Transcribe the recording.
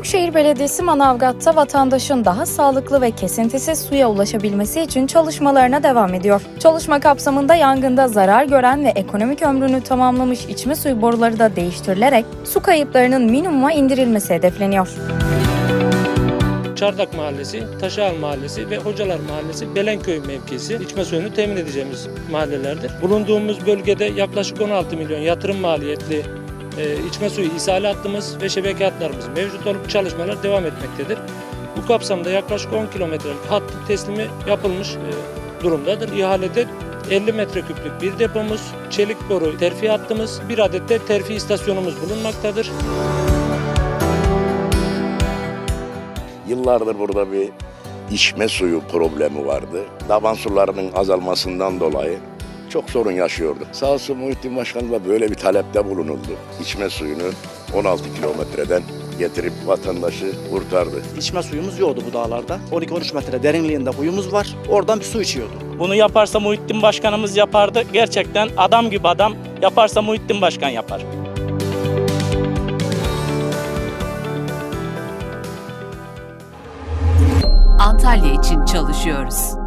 Büyükşehir Belediyesi Manavgat'ta vatandaşın daha sağlıklı ve kesintisiz suya ulaşabilmesi için çalışmalarına devam ediyor. Çalışma kapsamında yangında zarar gören ve ekonomik ömrünü tamamlamış içme suyu boruları da değiştirilerek su kayıplarının minimuma indirilmesi hedefleniyor. Çardak Mahallesi, Taşağal Mahallesi ve Hocalar Mahallesi Belenköy mevkisi içme suyunu temin edeceğimiz mahallelerdir. Bulunduğumuz bölgede yaklaşık 16 milyon yatırım maliyetli e, içme suyu ishali hattımız ve şebeke hatlarımız mevcut olup çalışmalar devam etmektedir. Bu kapsamda yaklaşık 10 kilometrelik hat teslimi yapılmış e, durumdadır. İhalede 50 metreküplük bir depomuz, çelik boru terfi hattımız, bir adet de terfi istasyonumuz bulunmaktadır. Yıllardır burada bir içme suyu problemi vardı. Davan sularının azalmasından dolayı çok sorun yaşıyorduk. Sağ olsun Muhittin Başkan da böyle bir talepte bulunuldu. İçme suyunu 16 kilometreden getirip vatandaşı kurtardı. İçme suyumuz yoktu bu dağlarda. 12-13 metre derinliğinde kuyumuz var. Oradan bir su içiyorduk. Bunu yaparsa Muhittin Başkanımız yapardı. Gerçekten adam gibi adam yaparsa Muhittin Başkan yapar. Antalya için çalışıyoruz.